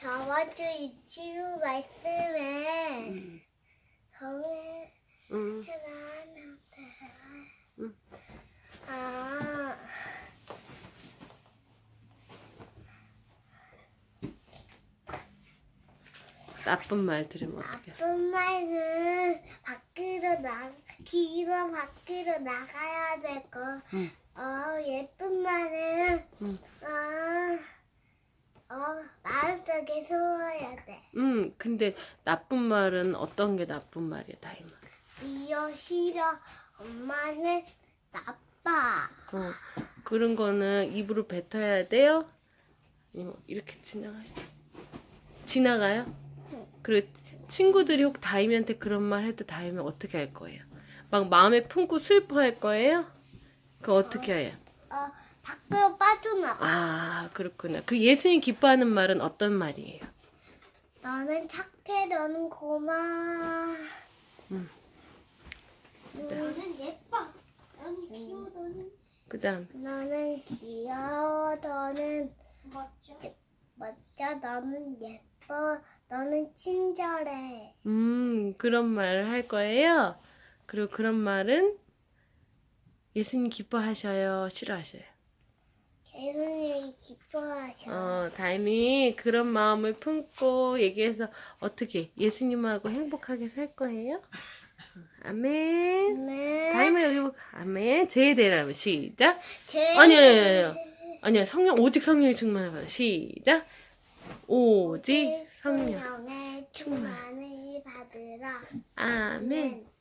저번 주 이치루 말씀에 성에 응. 하나한테 응. 아 나쁜 말 들으면 어떡해? 나쁜 말은 밖으로 나 길어 밖으로 나가야 되고 응. 어 예쁜 말은 응. 어, 어 마음속에 숨어야 돼. 음, 근데 나쁜 말은 어떤 게 나쁜 말이야, 다이마? 미워 싫어 엄마는 나빠. 어, 그런 거는 입으로 뱉어야 돼요? 아니면 이렇게 지나가요? 지나가요? 그리고 친구들이 혹 다이미한테 그런 말 해도 다이미 어떻게 할 거예요? 막 마음에 품고 슬퍼할 거예요? 그 어떻게 해요? 어 밖으로 빠져나가. 아, 그렇구나. 그 예수님 기뻐하는 말은 어떤 말이에요? 너는 착해 너는 고마워. 음. 너는 예뻐. 너는 귀여워 너는. 그 다음, 너는 귀여워 너는 멋져. 멋져 너는 예뻐 너는 친절해. 음, 그런 말 할 거예요? 그리고 그런 말은 예수님 기뻐하셔요? 싫어하셔요? 예수님이 기뻐하셔. 어, 다임이 그런 마음을 품고 얘기해서 어떻게 예수님하고 행복하게 살 거예요? 아멘. 네. 다임이 여기 보고 아멘. 제대로 시작. 제... 아니 아니 아니 아니. 아니야 성령 오직 성령이 충만하다. 시작. 오직 성령. 성령의 충만을 받으라. 아멘. 아멘.